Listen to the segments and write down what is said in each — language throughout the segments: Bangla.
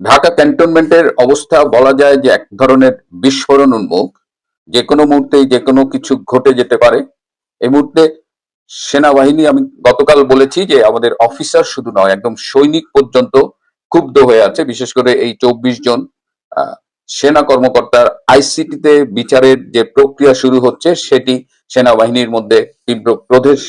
ঢাকা ক্যান্টনমেন্টের অবস্থা বলা যায় যে এক ধরনের বিস্ফোরণ উন্মুখ। যে কোনো মুহূর্তেই যে কোনো কিছু ঘটে যেতে পারে। এই মুহূর্তে সেনাবাহিনী, আমি গতকাল বলেছি যে আমাদের অফিসার শুধু নয়, একদম সৈনিক পর্যন্ত ক্ষুব্ধ হয়ে আছে, বিশেষ করে এই চব্বিশ জন। সেনা কর্মকর্তার আইসিটিতে বিচারের যে প্রক্রিয়া শুরু হচ্ছে, সেটি সেনাবাহিনীর মধ্যে তীব্র প্রদেশ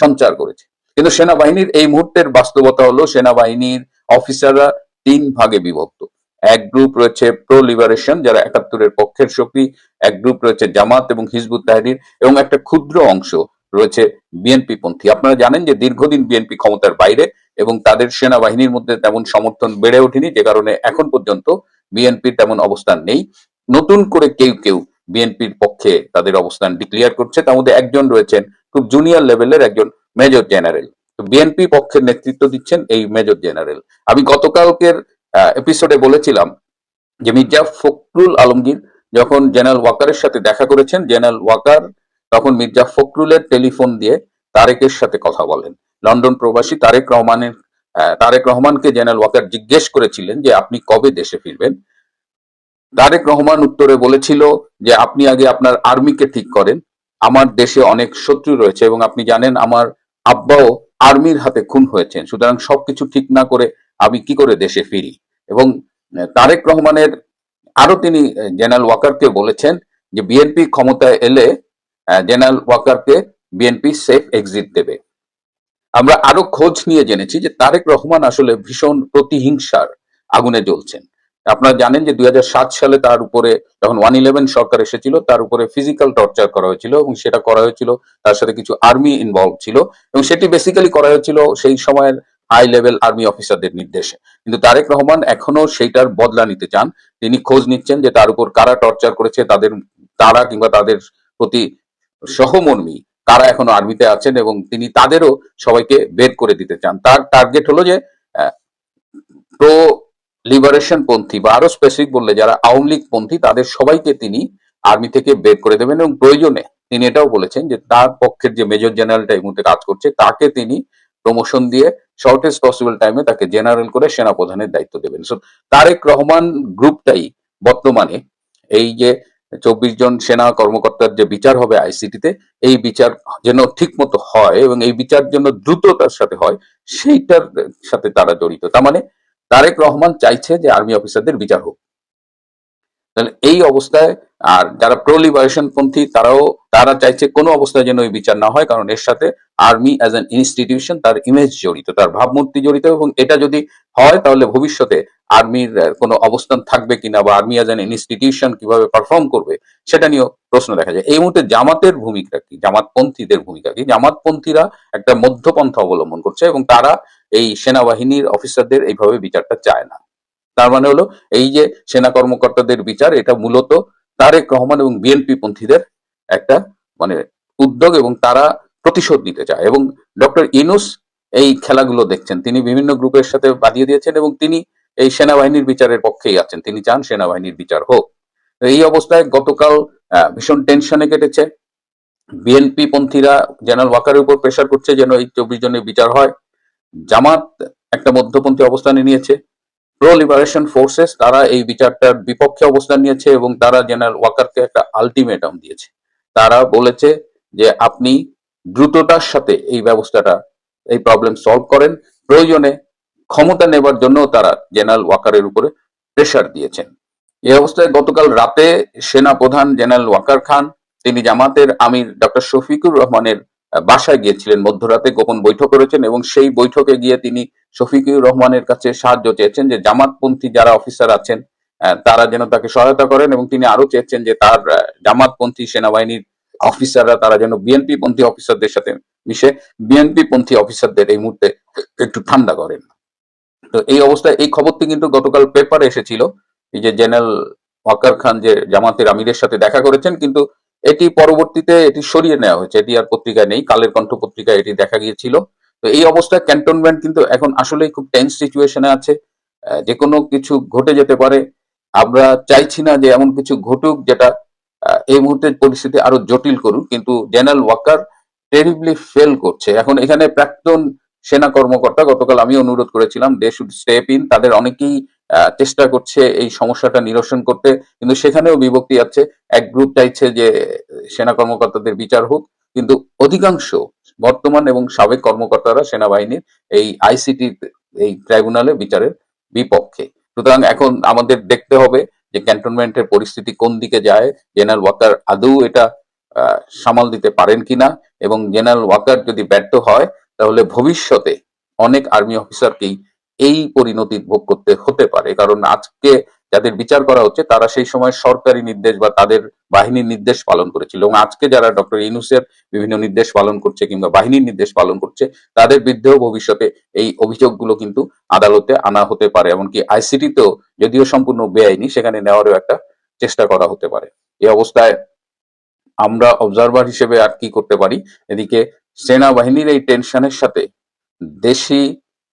সঞ্চার করেছে। কিন্তু সেনাবাহিনীর এই মুহূর্তের বাস্তবতা হলো, সেনাবাহিনীর অফিসাররা তিন ভাগে বিভক্ত। এক গ্রুপ রয়েছে প্রো লিবারেশন যারা একাত্তরের পক্ষের শক্তি, এক গ্রুপ রয়েছে জামাত এবং হিজবুত তাহরির এবং একটা ক্ষুদ্র অংশ রয়েছে বিএনপি পন্থী আপনারা জানেন যে দীর্ঘদিন বিএনপি ক্ষমতার বাইরে, এবং তাদের সেনাবাহিনীর মধ্যে তেমন সমর্থন বেড়ে ওঠেনি, যে কারণে এখন পর্যন্ত বিএনপির তেমন অবস্থান নেই। নতুন করে কেউ কেউ বিএনপির পক্ষে তাদের অবস্থান ডিক্লিয়ার করছে। তার মধ্যে একজন রয়েছেন খুব জুনিয়র লেভেলের একজন মেজর জেনারেল বিএনপি পক্ষের নেতৃত্ব দিচ্ছেন এই মেজর জেনারেল। আমি গতকালকের এপিসোডে বলেছিলাম যে মির্জা ফখরুল আলমগীর যখন জেনারেল ওয়াকারের সাথে দেখা করেছেন, জেনারেল ওয়াকার তখন মির্জা ফখরুলের টেলিফোন দিয়ে তারেকের সাথে কথা বলেন। লন্ডন প্রবাসী তারেক রহমানের তারেক রহমানকে জেনারেল ওয়াকার জিজ্ঞেস করেছিলেন যে আপনি কবে দেশে ফিরবেন? তারেক রহমান উত্তরে বলেছিল যে আপনি আগে আপনার আর্মিকে ঠিক করেন। আমার দেশে অনেক শত্রু রয়েছে এবং আপনি জানেন আমার আব্বাও আর্মির হাতে খুন হয়েছেন। সুতরাং সবকিছু ঠিক না করে আমি কি করে দেশে ফিরি? এবং তারেক রহমানের, আরও তিনি জেনারেল ওয়াকারকে বলেছেন যে বিএনপি ক্ষমতায় এলে জেনারেল ওয়াকারকে বিএনপি সেফ এক্সিট দেবে। আমরা আরও খোঁজ নিয়ে জেনেছি যে তারেক রহমান আসলে ভীষণ প্রতিহিংসার আগুনে জ্বলছেন। আপনারা জানেন যে দুই হাজার সাত সালে তার উপরে যখন ওয়ান ইলেভেন সরকার এসেছিল, তার উপরে ফিজিক্যাল টর্চার করা হয়েছিল এবং সেটা করা হয়েছিল, তার সাথে কিছু আর্মি ইনভলভ ছিল এবং সেটি বেসিক্যালি করা হয়েছিল সেই সময়ের হাই লেভেল আর্মি অফিসারদের নির্দেশে। কিন্তু তারেক রহমান এখনও সেইটার বদলা নিতে চান। তিনি খোঁজ নিচ্ছেন যে তার উপর কারা টর্চার করেছে, তাদের, তারা কিংবা তাদের প্রতি সহমর্মী তারা এখনও আর্মিতে আছেন এবং তিনি তাদেরও সবাইকে বের করে দিতে চান। তার টার্গেট হলো যে প্রো লিবারেশন পন্থী বা আরও স্পেসিফিক বললে যারা আওয়ামী লীগ পন্থী, তাদের সবাইকে তিনি আর্মি থেকে বের করে দেবেন এবং প্রয়োজনে তিনি এটাও বলেছেন যে তার পক্ষের যে মেজর জেনারেলটা এই মুহূর্তে কাজ করছে, তাকে তিনি প্রমোশন দিয়ে শর্টেস্ট পসিবল টাইমে তাকে জেনারেল করে সেনাপ্রধানের দায়িত্ব দেবেন। সো তারেক রহমান গ্রুপটাই বর্তমানে এই যে চব্বিশ জন সেনা কর্মকর্তার যে বিচার হবে আইসিটিতে এই বিচার যেন ঠিক মতো হয় এবং এই বিচার যেন দ্রুততার সাথে হয়, সেইটার সাথে তারা জড়িত। তার মানে তারেক রহমান চাইছে যে আর্মি অফিসারদের বিচার হোক। তাহলে এই অবস্থায়, আর যারা প্রো লিবারেশন পন্থী, তারাও, তারা চাইছে কোনো অবস্থায় যেন এই বিচার না হয়, কারণ এর সাথে আর্মি অ্যাজ অ্যান ইনস্টিটিউশন তার ইমেজ জড়িত, তার ভাবমূর্তি জড়িত, এবং এটা যদি হয়, তাহলে ভবিষ্যতে আর্মির কোনো অবস্থান থাকবে কিনা, বা আর্মি অ্যাজ অ্যান ইনস্টিটিউশন কীভাবে পারফর্ম করবে, সেটা নিয়েও প্রশ্ন দেখা যায়। এই মুহূর্তে জামাতের ভূমিকা কি? জামাতপন্থীদের ভূমিকা কি? জামাতপন্থীরা একটা মধ্যপন্থা অবলম্বন করছে, এবং তারা এই সেনাবাহিনীর অফিসারদের এইভাবে বিচারটা চায় না। তার মানে হলো, এই যে সেনা কর্মকর্তাদের বিচার, এটা মূলত তারেক রহমান এবং বিএনপি পন্থীদের একটা মানে উদ্যোগ এবং তারা প্রতিশোধ নিতে চায়। এবং ডক্টর ইনুস এই খেলাগুলো দেখছেন। তিনি বিভিন্ন গ্রুপের সাথে বাদিয়ে দিয়েছেন এবং তিনি এই সেনাবাহিনীর বিচারের পক্ষেই আছেন। তিনি চান সেনাবাহিনীর বিচার হোক। এই অবস্থায় গতকাল ভীষণ টেনশনে কেটেছে। বিএনপি পন্থীরা, জেনারেল ওয়াকারের উপর প্রেশার করছে যেন এই চব্বিশ জনের বিচার হয়। জামাত একটা মধ্যপন্থী অবস্থানে নিয়েছে। প্রো লিবারেশন ফোর্সেস তারা এই বিচারটার বিপক্ষে অবস্থান নিয়েছে এবং তারা জেনারেল ওয়াকারকে একটা আলটিমেটাম দিয়েছে। তারা বলেছে যে আপনি দ্রুততার সাথে এই ব্যবস্থাটা, এই প্রবলেম সলভ করেন। প্রয়োজনে ক্ষমতা নেবার জন্য তারা জেনারেল ওয়াকারের উপরে প্রেশার দিয়েছেন। এই অবস্থায় গতকাল রাতে সেনা প্রধান জেনারেল ওয়াকার খান, তিনি জামাতের আমির ডক্টর শফিকুর রহমানের বাসায় গিয়েছিলেন, মধ্যরাতে গোপন বৈঠক করেছেন এবং সেই বৈঠকে গিয়ে তিনি শফিকুর রহমানের কাছে সাহায্য চেয়েছেন যে জামাতপন্থী যারা অফিসার আছেন তারা যেন তাকে সহায়তা করেন এবং তিনি আরও চেয়েছেন যে তার জামাতপন্থী সেনাবাহিনীর অফিসাররা তারা যেন বিএনপি পন্থী অফিসারদের সাথে মিশে বিএনপি পন্থী অফিসারদের এই মুহূর্তে একটু ঠান্ডা করেন। তো এই অবস্থায় এই খবরটি কিন্তু গতকাল পেপারে এসেছিল যে জেনারেল ওয়াকার খান যে জামাতের আমিরের সাথে দেখা করেছেন, কিন্তু এটি পরবর্তীতে এটি সরিয়ে নেওয়া হয়েছে। এটি আর পত্রিকায় নেই, কালের কণ্ঠ পত্রিকায় এটি দেখা গিয়েছিল। তো এই অবস্থায় ক্যান্টনমেন্ট কিন্তু এখন আসলেই খুব টেন্স সিচুয়েশনে আছে। যে কোনো কিছু ঘটে যেতে পারে। আমরা চাইছি না যে এমন কিছু ঘটুক যেটা এই মুহূর্তে পরিস্থিতি আরও জটিল করুক, কিন্তু জেনারেল ওয়াকার টেরিবলি ফেল করছে। এখন এখানে প্রাক্তন সেনা কর্মকর্তা, গতকাল আমি অনুরোধ করেছিলাম দে শুড স্টেপ ইন তাদের অনেকেই চেষ্টা করছে এই সমস্যাটা নিরসন করতে, কিন্তু সেখানেও বিভক্তি আছে। এক গ্রুপ চাইছে যে, সেনা কর্মকর্তাদের বিচার হোক, কিন্তু অধিকাংশ বর্তমান এবং সাবেক কর্মকর্তারা সেনাবাহিনীর এই আইসিটি এই ট্রাইব্যুনালে বিচারের বিপক্ষে। সুতরাং এখন আমাদের দেখতে হবে যে ক্যান্টনমেন্টের পরিস্থিতি কোন দিকে যায়, জেনারেল ওয়াকার আদৌ এটা সামাল দিতে পারেন কিনা, এবং জেনারেল ওয়াকার যদি ব্যর্থ হয় তাহলে ভবিষ্যতে অনেক আর্মি অফিসারকেই এই পরিণতি ভোগ করতে হতে পারে। কারণ আজকে যাদের বিচার করা হচ্ছে, তারা সেই সময় সরকারি নির্দেশ বা তাদের বাহিনীর নির্দেশ পালন করেছিল। এবং আজকে যারা ডক্টর ইনুসের বিভিন্ন নির্দেশ পালন করছে কিংবা বাহিনীর নির্দেশ পালন করছে, তাদের বিরুদ্ধেও ভবিষ্যতে এই অভিযোগগুলো কিন্তু আদালতে আনা হতে পারে। এমনকি আইসিটিতেও যদিও সম্পূর্ণ বেআইনি, সেখানে নেওয়ারও একটা চেষ্টা করা হতে পারে। এই অবস্থায় আমরা অবজারভার হিসেবে আর কি করতে পারি? এদিকে সেনাবাহিনীর এই টেনশনের সাথে দেশি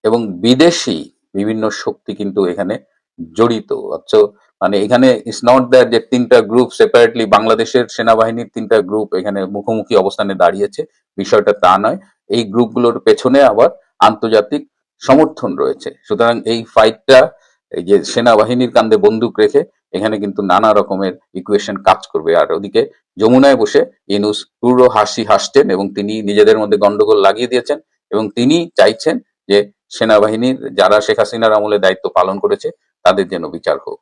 এবং বিদেশি বিভিন্ন শক্তি কিন্তু এখানে জড়িত। অথচ মানে এখানে ইটস নট দ্যাট যে তিনটা গ্রুপ সেপারেটলি বাংলাদেশের সেনাবাহিনীর তিনটা গ্রুপ এখানে মুখোমুখি অবস্থানে দাঁড়িয়েছে, বিষয়টা তা নয়। এই গ্রুপগুলোর পেছনে আবার আন্তর্জাতিক সমর্থন রয়েছে। সুতরাং এই ফাইটটা এই যে সেনাবাহিনীর কান্দে বন্দুক রেখে এখানে কিন্তু নানা রকমের ইকুয়েশন কাজ করবে। আর ওদিকে যমুনায় বসে ইনুস পুরো হাসি হাসছেন এবং তিনি নিজেদের মধ্যে গন্ডগোল লাগিয়ে দিয়েছেন এবং তিনি চাইছেন যে সেনাবাহিনীর যারা শেখ হাসিনার আমলে দায়িত্ব পালন করেছে, তাদের যেন বিচার হোক।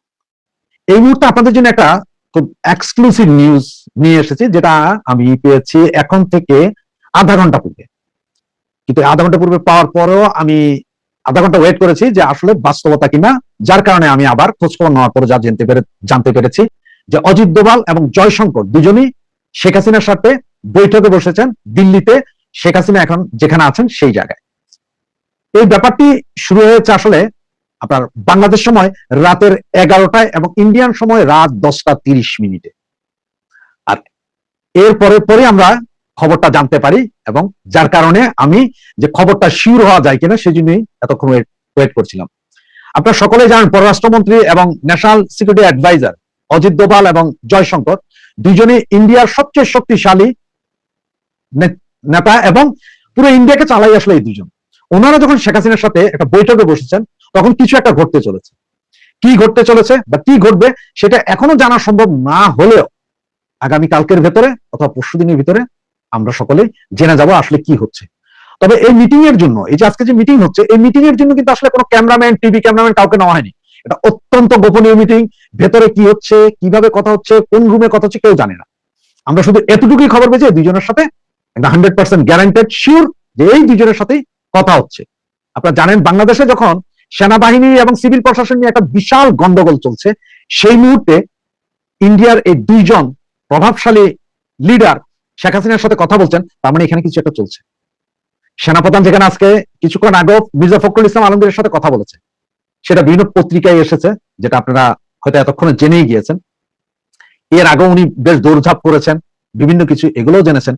এই মুহূর্তে আপনাদের জন্য একটা খুব এক্সক্লুসিভ নিউজ নিয়ে এসেছি, যেটা আমি পেয়েছি এখন থেকে আধা ঘণ্টা পূর্বে। কিন্তু আধা ঘণ্টা পূর্বে পাওয়ার পরেও আমি আধা ঘণ্টা ওয়েট করেছি যে আসলে বাস্তবতা কিনা, যার কারণে আমি আবার খোঁজখবর নেওয়ার পরে যা জানতে পেরে জানতে পেরেছি যে অজিত দোভাল এবং জয়শঙ্কর দুজনই শেখ হাসিনার সাথে বৈঠকে বসেছেন দিল্লিতে। শেখ হাসিনা এখন যেখানে আছেন সেই জায়গায়। এই ব্যাপারটি শুরু হয়েছে আসলে আপনার বাংলাদেশ সময় রাতের এগারোটায় এবং ইন্ডিয়ান সময় রাত দশটা তিরিশ মিনিটে। আর এরপরে পরে আমরা খবরটা জানতে পারি এবং যার কারণে আমি যে খবরটা শিওর হওয়া যায় কিনা সেই জন্যই এতক্ষণ ওয়েট করছিলাম। আপনারা সকলে জানেন, পররাষ্ট্রমন্ত্রী এবং national security adviser Ajit Doval এবং জয়শঙ্কর দুজনে ইন্ডিয়ার সবচেয়ে শক্তিশালী নেতা এবং পুরো ইন্ডিয়াকে চালাই আসলে এই দুজন ওনারা যখন শেখ হাসিনার সাথে একটা বৈঠকে বসেছেন, তখন কিছু একটা ঘটতে চলেছে। কি ঘটতে চলেছে বা কি ঘটবে সেটা এখনও জানা সম্ভব না হলেও আগামী কালকের ভেতরে অথবা পরশু দিনের ভিতরে আমরা সকলে জেনে যাব আসলে কি হচ্ছে। তবে এই মিটিং এর জন্য, এই যে আজকে যে মিটিং হচ্ছে, এই মিটিং এর জন্য কিন্তু আসলে কোনো ক্যামেরাম্যান টিভি ক্যামেরাম্যান কাউকে নেওয়া হয়নি। এটা অত্যন্ত গোপনীয় মিটিং ভেতরে কি হচ্ছে, কীভাবে কথা হচ্ছে, কোন রুমে কথা হচ্ছে কেউ জানে না। আমরা শুধু এতটুকুই খবর পেয়েছি এই দুজনের সাথে হান্ড্রেড পার্সেন্ট গ্যারান্টেড শিওর যে এই দুজনের সাথেই কথা হচ্ছে। আপনারা জানেন, বাংলাদেশে যখন সেনাবাহিনী এবং সিভিল প্রশাসন নিয়ে একটা বিশাল গন্ডগোল চলছে, সেই মুহূর্তে ইন্ডিয়ার এই দুইজন প্রভাবশালী লিডার শেখ হাসিনার সাথে কথা বলছেন, তার মানে এখানে কিছু একটা চলছে। সেনাপ্রধান যেখানে আজকে কিছুক্ষণ আগেও মির্জা ফখরুল ইসলাম আলমগীরের সাথে কথা বলেছে। সেটা বিভিন্ন পত্রিকায় এসেছে, যেটা আপনারা হয়তো এতক্ষণে জেনেই গিয়েছেন। এর আগেও উনি বেশ দৌড়ঝাঁপ করেছেন, বিভিন্ন কিছু এগুলোও জেনেছেন।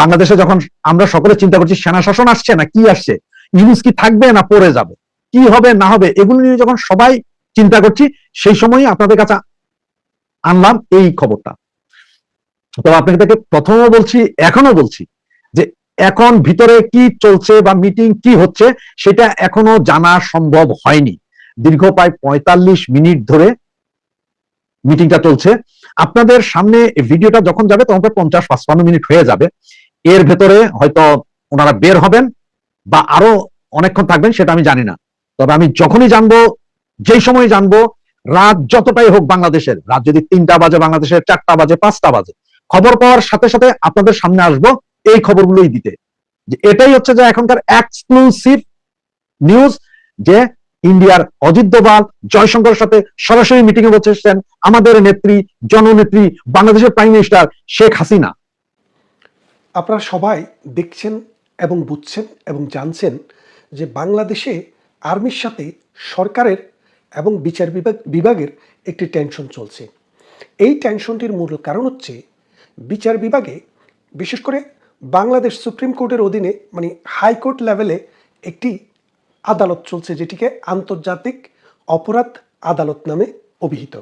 বাংলাদেশে যখন আমরা সকলে চিন্তা করছি, সেনা শাসন আসছে না, কি আসছে? ইউনুস কি থাকবে না পড়ে যাবে? কি হবে, না হবে? এগুলো নিয়ে যখন সবাই চিন্তা করছি, সেই সময় আপনাদের কাছে আনলাম এই খবরটা। তবে আপনাদেরকে প্রথমও বলছি এখনও বলছি যে এখন ভিতরে কি চলছে বা মিটিং কি হচ্ছে সেটা এখনও জানা সম্ভব হয়নি। দীর্ঘ প্রায় পঁয়তাল্লিশ মিনিট ধরে মিটিংটা চলছে। আপনাদের সামনে ভিডিওটা যখন যাবে তখন প্রায় পঞ্চাশ পাঁচপান্ন মিনিট হয়ে যাবে। এর ভেতরে হয়তো ওনারা বের হবেন বা আরও অনেকক্ষণ থাকবেন সেটা আমি জানি না। তবে আমি যখনই জানব, যেই সময় জানব, রাত যতটাই হোক বাংলাদেশের, রাত যদি তিনটা বাজে বাংলাদেশের, চারটা বাজে, পাঁচটা বাজে খবর পাওয়ার সাথে সাথে আপনাদের সামনে আসব এই খবরগুলোই দিতে। যে এটাই হচ্ছে যে এখনকার এক্সক্লুসিভ নিউজ যে ইন্ডিয়ার অজিত দোভাল, জয়শঙ্করের সাথে সরাসরি মিটিং এ বসেছেন আমাদের নেত্রী, জননেত্রী, বাংলাদেশের প্রাইম মিনিস্টার শেখ হাসিনা। আপনারা সবাই দেখছেন এবং বুঝছেন এবং জানছেন যে বাংলাদেশে আর্মির সাথে সরকারের এবং বিচার বিভাগ বিভাগের একটি টেনশন চলছে। এই টেনশনটির মূল কারণ হচ্ছে বিচার বিভাগে, বিশেষ করে বাংলাদেশ সুপ্রিম কোর্টের অধীনে মানে হাইকোর্ট লেভেলে একটি আদালত চলছে, যেটিকে আন্তর্জাতিক অপরাধ আদালত নামে অভিহিত।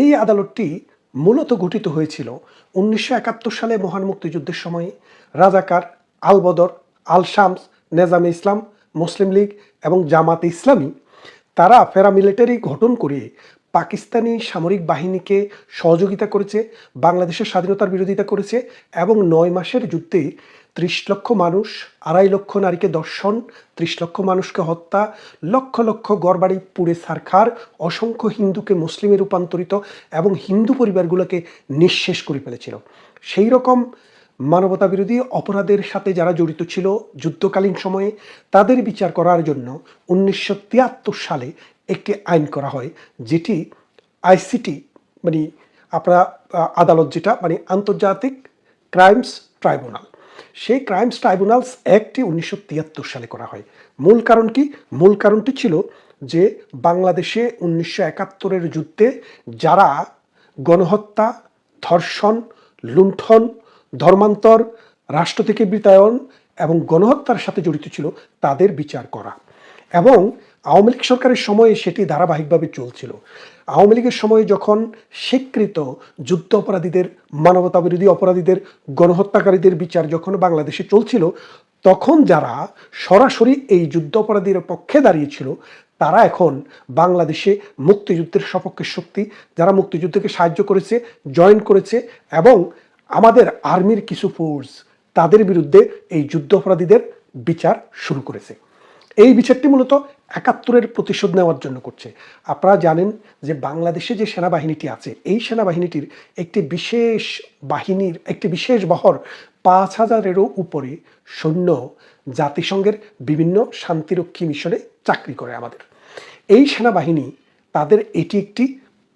এই আদালতটি মূলত গঠিত হয়েছিল উনিশশো একাত্তর সালে মহান মুক্তিযুদ্ধের সময়ে। রাজাকার আলবদর আল শামস নেজামে ইসলাম, মুসলিম লীগ এবং জামাতে ইসলামী, তারা প্যারামিলিটারি গঠন করে পাকিস্তানি সামরিক বাহিনীকে সহযোগিতা করেছে, বাংলাদেশের স্বাধীনতার বিরোধিতা করেছে এবং নয় মাসের যুদ্ধে ত্রিশ লক্ষ মানুষ, আড়াই লক্ষ নারীকে দর্শন, ত্রিশ লক্ষ মানুষকে হত্যা, লক্ষ লক্ষ গড়বাড়ি পুড়ে সারখার, অসংখ্য হিন্দুকে মুসলিমে রূপান্তরিত এবং হিন্দু পরিবারগুলোকে নিঃশেষ করে ফেলেছিল। সেই রকম মানবতা বিরোধী অপরাধের সাথে যারা জড়িত ছিল যুদ্ধকালীন সময়ে, তাদের বিচার করার জন্য উনিশশো তিয়াত্তর সালে একটি আইন করা হয়, যেটি আইসিটি মানে আপনার আদালত যেটা মানে আন্তর্জাতিক ক্রাইমস ট্রাইব্যুনাল। সেই ক্রাইমস ট্রাইব্যুনালস অ্যাক্টটি উনিশশো তিয়াত্তর সালে করা হয়। মূল কারণ কি? মূল কারণটি ছিল যে বাংলাদেশে উনিশশো একাত্তরের যুদ্ধে যারা গণহত্যা, ধর্ষণ, লুণ্ঠন, ধর্মান্তর, রাষ্ট্র থেকে বিতায়ন এবং গণহত্যার সাথে জড়িত ছিল, তাদের বিচার করা। এবং আওয়ামী লীগ সরকারের সময়ে সেটি ধারাবাহিকভাবে চলছিল। আওয়ামী লীগের সময়ে যখন স্বীকৃত যুদ্ধ অপরাধীদের, মানবতা বিরোধী অপরাধীদের, গণহত্যাকারীদের বিচার যখন বাংলাদেশে চলছিল, তখন যারা সরাসরি এই যুদ্ধ অপরাধীর পক্ষে দাঁড়িয়েছিল, তারা এখন বাংলাদেশে মুক্তিযুদ্ধের সপক্ষে শক্তি, যারা মুক্তিযুদ্ধকে সাহায্য করেছে, জয়েন করেছে এবং আমাদের আর্মির কিছু ফোর্স তাদের বিরুদ্ধে এই যুদ্ধ অপরাধীদের বিচার শুরু করেছে। এই বিচারটি মূলত একাত্তরের প্রতিশোধ নেওয়ার জন্য করছে। আপনারা জানেন যে বাংলাদেশে যে সেনাবাহিনীটি আছে, এই সেনাবাহিনীটির একটি বিশেষ বাহিনীর, একটি বিশেষ বহর পাঁচ হাজারেরও উপরে সৈন্য জাতিসংঘের বিভিন্ন শান্তিরক্ষী মিশনে চাকরি করে আমাদের। এই সেনাবাহিনী তাদের এটি একটি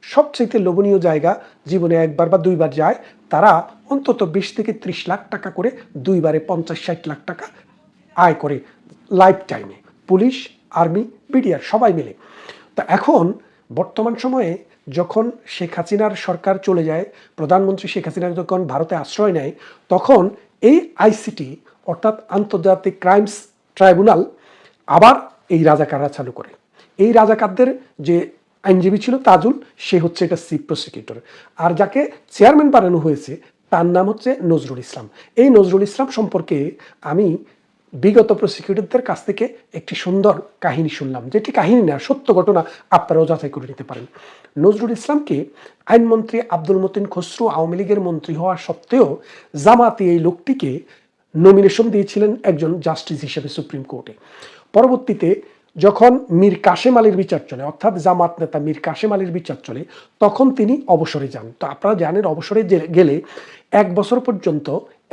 সবচেয়ে লোভনীয় জায়গা, জীবনে একবার বা দুইবার যায়, তারা অন্তত বিশ থেকে ত্রিশ লাখ টাকা করে দুইবারে পঞ্চাশ ষাট লাখ টাকা আয় করে লাইফ টাইমে পুলিশ আর্মি বিডিআর সবাই মিলে। তা এখন বর্তমান সময়ে যখন শেখ হাসিনার সরকার চলে যায়, প্রধানমন্ত্রী শেখ হাসিনা যখন ভারতে আশ্রয় নেয়, তখন এই আইসিটি, অর্থাৎ আন্তর্জাতিক ক্রাইমস ট্রাইব্যুনাল, আবার এই রাজাকাররা চালু করে। এই রাজাকারদের যে আইনজীবী ছিল তাজুল, সে হচ্ছে এটা চিফ প্রসিকিউটর। আর যাকে চেয়ারম্যান বানানো হয়েছে, তার নাম হচ্ছে নজরুল ইসলাম। এই নজরুল ইসলাম সম্পর্কে আমি বিগত প্রসিকিউটরদের কাছ থেকে একটি সুন্দর কাহিনী শুনলাম। যেটি কাহিনী না, সত্য ঘটনা আপনারাও যাচাই করে নিতে পারেন। নজরুল ইসলামকে আইনমন্ত্রী আব্দুল মতিন খসরু আওয়ামী লীগের মন্ত্রী হওয়া সত্ত্বেও জামাতি এই লোকটিকে নমিনেশন দিয়েছিলেন একজন জাস্টিস হিসেবে সুপ্রিম কোর্টে পরবর্তীতে যখন মীর কাশেম আলীর বিচার চলে, অর্থাৎ জামাত নেতা মীর কাশেম আলীর বিচার চলে, তখন তিনি অবসরে যান। তো আপনারা জানেন, অবসরে গেলে এক বছর পর্যন্ত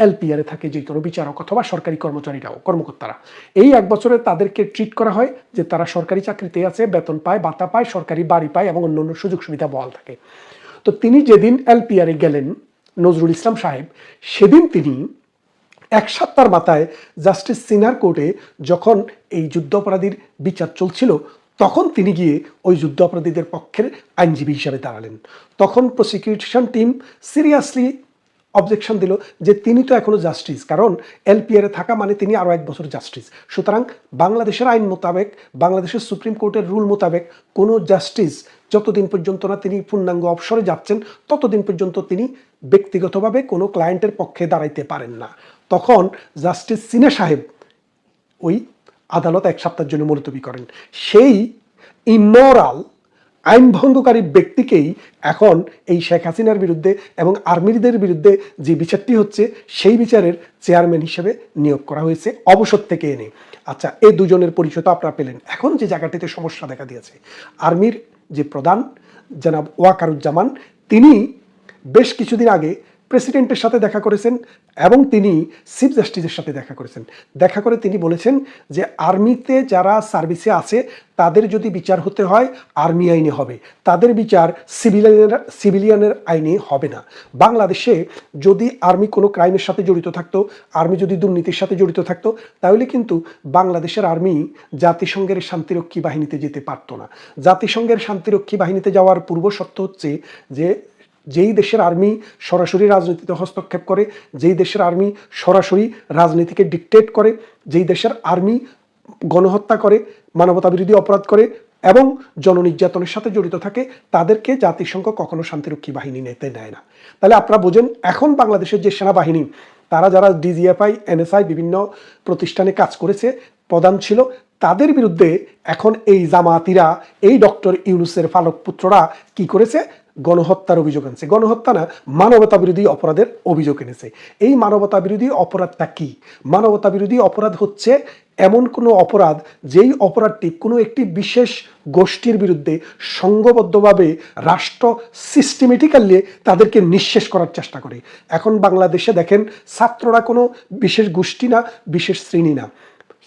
এলপিআরে থাকে যে কোনো বিচারক অথবা সরকারি কর্মচারীরাও, কর্মকর্তারা। এই এক বছরে তাদেরকে ট্রিট করা হয় যে তারা সরকারি চাকরিতে আছে, বেতন পায়, ভাতা পায়, সরকারি বাড়ি পায় এবং অন্যান্য সুযোগ সুবিধা বহাল থাকে। তো তিনি যেদিন এলপিআরে গেলেন, নজরুল ইসলাম সাহেব, সেদিন তিনি এক সপ্তাহের মাথায় জাস্টিস সিনার কোর্টে যখন এই যুদ্ধাপরাধীর বিচার চলছিল, তখন তিনি গিয়ে ওই যুদ্ধাপরাধীদের পক্ষের আইনজীবী হিসাবে দাঁড়ালেন। তখন প্রসিকিউশন টিম সিরিয়াসলি অবজেকশন দিল যে তিনি তো এখনও জাস্টিস কারণ এলপিআরে থাকা মানে তিনি আরও এক বছর জাস্টিস সুতরাং বাংলাদেশের আইন মোতাবেক, বাংলাদেশের সুপ্রিম কোর্টের রুল মোতাবেক কোনো জাস্টিস যতদিন পর্যন্ত না তিনি পূর্ণাঙ্গ অবসরে যাচ্ছেন, ততদিন পর্যন্ত তিনি ব্যক্তিগতভাবে কোনো ক্লায়েন্টের পক্ষে দাঁড়াইতে পারেন না। তখন জাস্টিস সিনে সাহেব ওই আদালত এক সপ্তাহের জন্য মুলতবি করেন। সেই ইমোরাল আইন ভঙ্গকারী ব্যক্তিকেই এখন এই শেখ হাসিনার বিরুদ্ধে এবং আর্মিদের বিরুদ্ধে যে বিচারটি হচ্ছে, সেই বিচারের চেয়ারম্যান হিসেবে নিয়োগ করা হয়েছে অবসর থেকে এনে। আচ্ছা এই দুজনের পরিচয় তো আপনারা পেলেন। এখন যে জায়গাটিতে সমস্যা দেখা দিয়েছে, আর্মির যে প্রধান জনাব ওয়াকারুজ্জামান, তিনি বেশ কিছুদিন আগে প্রেসিডেন্টের সাথে দেখা করেছেন এবং তিনি চিফ জাস্টিসের সাথে দেখা করেছেন। দেখা করে তিনি বলেছেন যে, আর্মিতে যারা সার্ভিসে আছে, তাদের যদি বিচার হতে হয়, আর্মি আইনে হবে। তাদের বিচার সিভিলিয়ানের সিভিলিয়ানের আইনে হবে না। বাংলাদেশে যদি আর্মি কোনো ক্রাইমের সাথে জড়িত থাকতো, আর্মি যদি দুর্নীতির সাথে জড়িত থাকতো, তাহলে কিন্তু বাংলাদেশের আর্মি জাতিসংঘের শান্তিরক্ষী বাহিনীতে যেতে পারতো না। জাতিসংঘের শান্তিরক্ষী বাহিনীতে যাওয়ার পূর্ব শর্ত হচ্ছে যে যেই দেশের আর্মি সরাসরি রাজনীতিতে হস্তক্ষেপ করে, যেই দেশের আর্মি সরাসরি রাজনীতিকে ডিকটেট করে, যেই দেশের আর্মি গণহত্যা করে মানবতা বিরোধী অপরাধ করে এবং জননির্যাতনের সাথে জড়িত থাকে, তাদেরকে জাতিসংঘ কখনো শান্তিরক্ষী বাহিনী নিতে নেয় না। তাহলে আপনারা বোঝেন, এখন বাংলাদেশের যে সেনাবাহিনী, তারা যারা ডিজিএফআই এনএসআই বিভিন্ন প্রতিষ্ঠানে কাজ করেছে, প্রধান ছিল তাদের বিরুদ্ধে এখন এই জামাতিরা এই ডক্টর ইউনুসের ফালক পুত্ররা কি করেছে? গণহত্যার অভিযোগ আনছে। গণহত্যা না, মানবতা বিরোধী অপরাধের অভিযোগ এনেছে। এই মানবতা বিরোধী অপরাধটা কি? মানবতা বিরোধী অপরাধ হচ্ছে এমন কোনো অপরাধ যেই অপরাধটি কোনো একটি বিশেষ গোষ্ঠীর বিরুদ্ধে সংঘবদ্ধভাবে রাষ্ট্র সিস্টেমেটিক্যালি তাদেরকে নিঃশেষ করার চেষ্টা করে। এখন বাংলাদেশে দেখেন, ছাত্ররা কোনো বিশেষ গোষ্ঠী না, বিশেষ শ্রেণি না।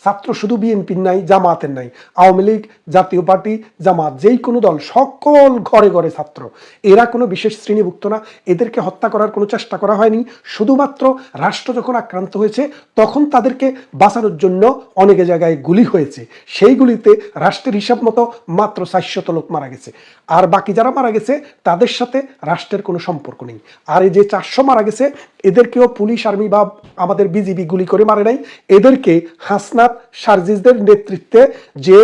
ছাত্র শুধু বিএনপির নাই জামাতের নাই। আওয়ামী লীগ, জাতীয় পার্টি জামাত যেই কোনো দল, সকল ঘরে ঘরে ছাত্র। এরা কোনো বিশেষ শ্রেণীভুক্ত না। এদেরকে হত্যা করার কোনো চেষ্টা করা হয়নি। শুধুমাত্র রাষ্ট্র যখন আক্রান্ত হয়েছে, তখন তাদেরকে বাঁচানোর জন্য অনেকে জায়গায় গুলি হয়েছে। সেই গুলিতে রাষ্ট্রের হিসাব মতো মাত্র চারশত লোক মারা গেছে। আর বাকি যারা মারা গেছে, তাদের সাথে রাষ্ট্রের কোনো সম্পর্ক নেই। আর এই যে চারশো মারা গেছে এদেরকেও পুলিশ আর্মি বা আমাদের বিজিবি গুলি করে মারে নাই। এদেরকে হাসনাত সার্জিসদের নেতৃত্বে যে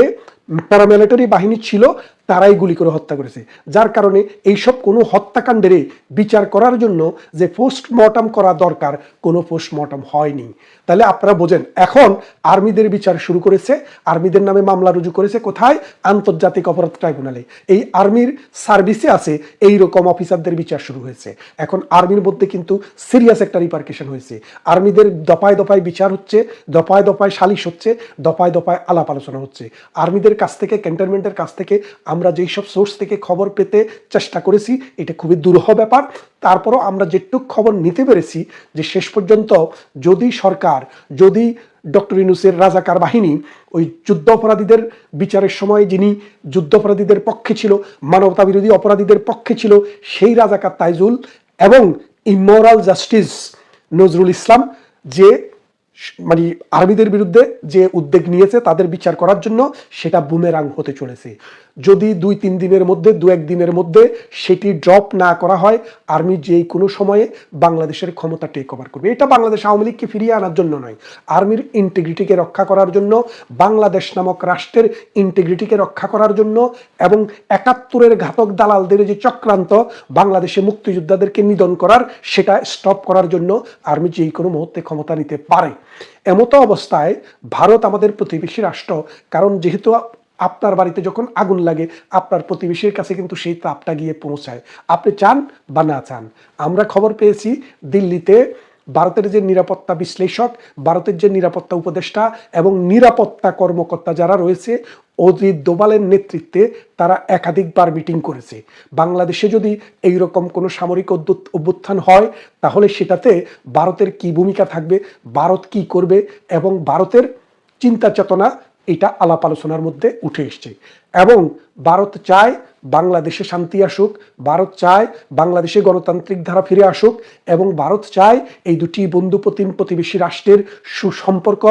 প্যারামিলিটারি বাহিনী ছিল তারাই গুলি করে হত্যা করেছে। যার কারণে এইসব কোনো হত্যাকাণ্ডের বিচার করার জন্য যে পোস্টমর্টম করা দরকার, কোনো পোস্টমর্টম হয়নি। তাহলে আপনারা বোঝেন, এখন আর্মিদের বিচার শুরু করেছে, আর্মিদের নামে মামলা রুজু করেছে কোথায়? আন্তর্জাতিক অপরাধ ট্রাইব্যুনালে। এই আর্মির সার্ভিসে আছে এই রকম অফিসারদের বিচার শুরু হয়েছে। এখন আর্মির মধ্যে কিন্তু সিরিয়াস একটা রিপার্কেশন হয়েছে। আর্মিদের দপায় দফায় বিচার হচ্ছে দপায় দফায় সালিশ হচ্ছে, দফায় দপায় আলাপ আলোচনা হচ্ছে। আর্মিদের কাছ থেকে ক্যান্টনমেন্টের কাছ থেকে আমরা যেই সব সোর্স থেকে খবর পেতে চেষ্টা করেছি, এটা খুবই দুরূহ ব্যাপার। তারপরও আমরা যেটুক খবর নিতে পেরেছি যে শেষ পর্যন্ত যদি সরকার, যদি ডক্টর ইনুসের রাজাকার বাহিনী, ওই যুদ্ধ অপরাধীদের বিচারের সময় যিনি যুদ্ধ অপরাধীদের পক্ষে ছিল মানবতা বিরোধী অপরাধীদের পক্ষে ছিল, সেই রাজাকার তাইজুল এবং ইমোরাল জাস্টিস নজরুল ইসলাম যে মানে আর্মিদের বিরুদ্ধে যে উদ্যোগ নিয়েছে তাদের বিচার করার জন্য, সেটা বুমেরাং হতে চলেছে। যদি দুই, তিন দিনের মধ্যে, দু, এক দিনের মধ্যে সেটি ড্রপ না করা হয় আর্মি যেই কোনো সময়ে বাংলাদেশের ক্ষমতা টেক ওভার করবে। এটা বাংলাদেশ আওয়ামী লীগকে ফিরিয়ে আনার জন্য নয়। আর্মির ইন্টিগ্রিটিকে রক্ষা করার জন্য, বাংলাদেশ নামক রাষ্ট্রের ইন্টিগ্রিটিকে রক্ষা করার জন্য এবং একাত্তরের ঘাতক দালালদের যে চক্রান্ত, বাংলাদেশে মুক্তিযোদ্ধাদেরকে নিধন করার, সেটা স্টপ করার জন্য আর্মি যেই কোনো মুহূর্তে ক্ষমতা নিতে পারে। এমতো অবস্থায় ভারত আমাদের প্রতিবেশী রাষ্ট্র, কারণ যেহেতু আপনার বাড়িতে যখন আগুন লাগে, আপনার প্রতিবেশীর কাছে কিন্তু সেই তাপটা গিয়ে পৌঁছায়। আপনি চান বা না চান? আমরা খবর পেয়েছি দিল্লিতে ভারতের যে নিরাপত্তা বিশ্লেষক, ভারতের যে নিরাপত্তা উপদেষ্টা এবং নিরাপত্তা কর্মকর্তা যারা রয়েছে, অজিত দোবালের নেতৃত্বে তারা একাধিকবার মিটিং করেছে। বাংলাদেশে যদি এই রকম কোনো সামরিক অভ্যুত্থান হয়, তাহলে সেটাতে ভারতের কি ভূমিকা থাকবে, ভারত কি করবে এবং ভারতের চিন্তা চেতনা এটা আলাপ আলোচনার মধ্যে উঠে এসছে। এবং ভারত চায় বাংলাদেশে শান্তি আসুক, ভারত চায় বাংলাদেশে গণতান্ত্রিক ধারা ফিরে আসুক, এবং ভারত চায় এই দুটি বন্ধু প্রতিবেশী রাষ্ট্রের সুসম্পর্ক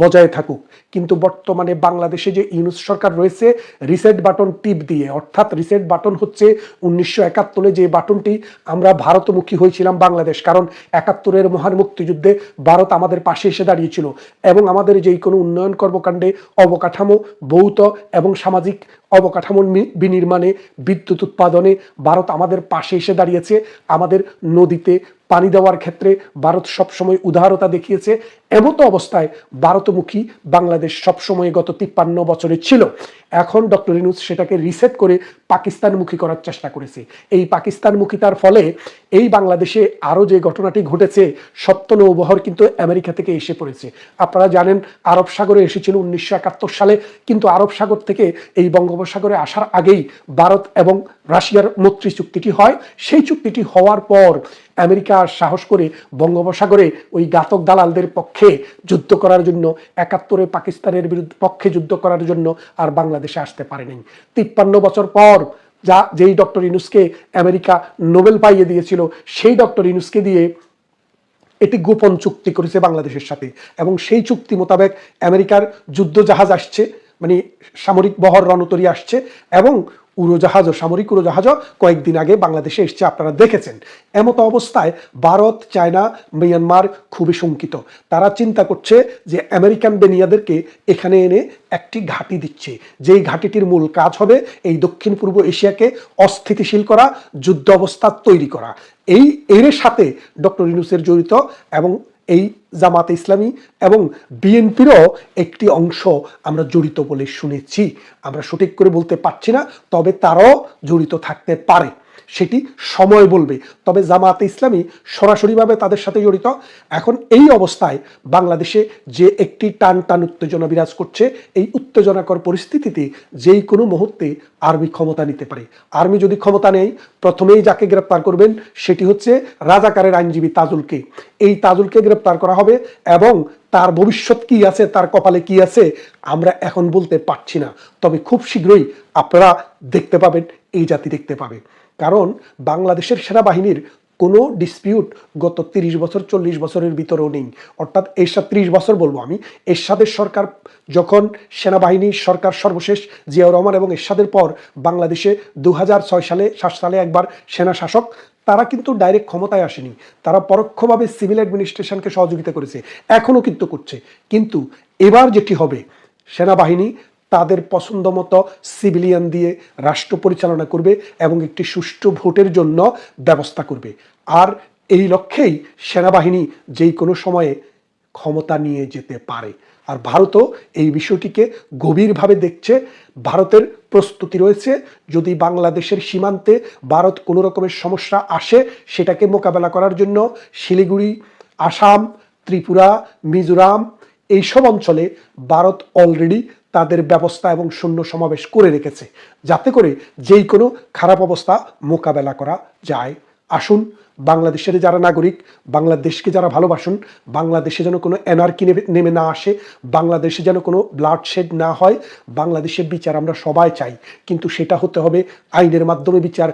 বজায় থাকুক। কিন্তু বর্তমানে বাংলাদেশে যে ইউনুস সরকার রয়েছে রিসেট বাটন টিপ দিয়ে, অর্থাৎ রিসেট বাটন হচ্ছে উনিশশো একাত্তরে যে বাটনটি আমরা ভারতমুখী হয়েছিলাম বাংলাদেশ। কারণ একাত্তরের মহান মুক্তিযুদ্ধে ভারত আমাদের পাশে এসে দাঁড়িয়েছিল এবং আমাদের যেই কোনো উন্নয়ন কর্মকাণ্ডে অবকাঠামো, ভৌত এবং সামাজিক অবকাঠামো বিনির্মাণে বিদ্যুৎ উৎপাদনে ভারত আমাদের পাশে এসে দাঁড়িয়েছে। আমাদের নদীতে পানি দেওয়ার ক্ষেত্রে ভারত সবসময় উদারতা দেখিয়েছে। এমতো অবস্থায় ভারতমুখী বাংলাদেশ সবসময় গত তিপ্পান্ন বছরে ছিল। এখন ডক্টর ইনুস সেটাকে রিসেট করে পাকিস্তানমুখী করার চেষ্টা করেছে। এই পাকিস্তানমুখিতার ফলে এই বাংলাদেশে আরও যে ঘটনাটি ঘটেছে সপ্ত নৌবহর কিন্তু আমেরিকা থেকে এসে পড়েছে। আপনারা জানেন, আরব সাগরে এসেছিল উনিশশো একাত্তর সালে, কিন্তু আরব সাগর থেকে এই বঙ্গোপসাগরে আসার আগেই ভারত এবং রাশিয়ার মৈত্রী চুক্তিটি হয়। সেই চুক্তিটি হওয়ার পর আমেরিকা সাহস করে বঙ্গোপসাগরে ওই ঘাতক দালালদের পক্ষে যুদ্ধ করার জন্য, একাত্তরে পাকিস্তানের বিরুদ্ধে, পক্ষে যুদ্ধ করার জন্য আর বাংলাদেশে আসতে পারেনি। তিপ্পান্ন বছর পর যা, যেই ডক্টর ইনুসকে আমেরিকা নোবেল পাইয়ে দিয়েছিল, সেই ডক্টর ইনুসকে দিয়ে এটি গোপন চুক্তি করেছে বাংলাদেশের সাথে। এবং সেই চুক্তি মোতাবেক আমেরিকার যুদ্ধ জাহাজ আসছে মানে সামরিক বহর রণতরী আসছে এবং উড়োজাহাজও সামরিক উড়োজাহাজও কয়েকদিন আগে বাংলাদেশে এসছে, আপনারা দেখেছেন। এমতো অবস্থায় ভারত, চায়না, মিয়ানমার খুবই শঙ্কিত। তারা চিন্তা করছে যে আমেরিকান বেনিয়াদেরকে এখানে এনে একটি ঘাঁটি দিচ্ছে। যেই ঘাঁটিটির মূল কাজ হবে এই দক্ষিণ পূর্ব এশিয়াকে অস্থিতিশীল করা যুদ্ধ অবস্থা তৈরি করা। এই এর সাথে ডক্টর ইনুসের জড়িত এবং এই জামাতে ইসলামী এবং বিএনপিরও একটি অংশ আমরা জড়িত বলে শুনেছি। আমরা সঠিক করে বলতে পারছি না, তবে তারাও জড়িত থাকতে পারে। সেটি সময় বলবে। তবে জামাতে ইসলামী সরাসরিভাবে তাদের সাথে জড়িত। এখন এই অবস্থায় বাংলাদেশে যে একটি টান টান উত্তেজনা বিরাজ করছে, এই উত্তেজনাকর পরিস্থিতিতে যেই কোনো মুহূর্তে আর্মি ক্ষমতা নিতে পারে। আর্মি যদি ক্ষমতা নেয়, প্রথমেই যাকে গ্রেপ্তার করবেন সেটি হচ্ছে রাজাকারের আইনজীবী তাজুলকে। এই তাজুলকে গ্রেপ্তার করা হবে এবং তার ভবিষ্যৎ কি আছে, তার কপালে কি আছে, আমরা এখন বলতে পারছি না। তবে খুব শীঘ্রই আপনারা দেখতে পাবেন, এই জাতি দেখতে পাবে। কারণ বাংলাদেশের সেনাবাহিনীর কোনো ডিসপিউট গত তিরিশ বছর, চল্লিশ বছরের ভিতরেও নেই। অর্থাৎ এরশাদ ত্রিশ বছর বলব আমি। এরশাদের সরকার যখন সেনাবাহিনী সরকার সর্বশেষ জিয়াউর রহমান এবং এরশাদের পর বাংলাদেশে দু সালে, সাত সালে একবার সেনা শাসক, তারা কিন্তু ডাইরেক্ট ক্ষমতায় আসেনি। তারা পরোক্ষভাবে সিভিল অ্যাডমিনিস্ট্রেশনকে সহযোগিতা করেছে। এখনও কিন্তু করছে। কিন্তু এবার যেটি হবে, সেনাবাহিনী তাদের পছন্দ মতো সিভিলিয়ান দিয়ে রাষ্ট্র পরিচালনা করবে এবং একটি সুষ্ঠু ভোটের জন্য ব্যবস্থা করবে। আর এই লক্ষ্যেই সেনাবাহিনী যেই কোনো সময়ে ক্ষমতা নিয়ে যেতে পারে। আর ভারতও এই বিষয়টিকে গভীরভাবে দেখছে। ভারতের প্রস্তুতি রয়েছে। যদি বাংলাদেশের সীমান্তে ভারত কোনো রকমের সমস্যা আসে, সেটাকে মোকাবেলা করার জন্য শিলিগুড়ি, আসাম, ত্রিপুরা, মিজোরাম, এইসব অঞ্চলে ভারত অলরেডি তাদের ব্যবস্থা এবং শূন্য সমাবেশ করে রেখেছে। যাতে করে যেই কোনো খারাপ অবস্থা মোকাবেলা করা যায়। আসুন, বাংলাদেশের যারা নাগরিক, বাংলাদেশকে যারা ভালোবাসুন, বাংলাদেশে যেন কোনো এনার্কি নেমে না আসে, বাংলাদেশে যেন কোনো ব্লাড শেড না হয় বাংলাদেশের বিচার আমরা সবাই চাই। কিন্তু সেটা হতে হবে আইনের মাধ্যমে বিচার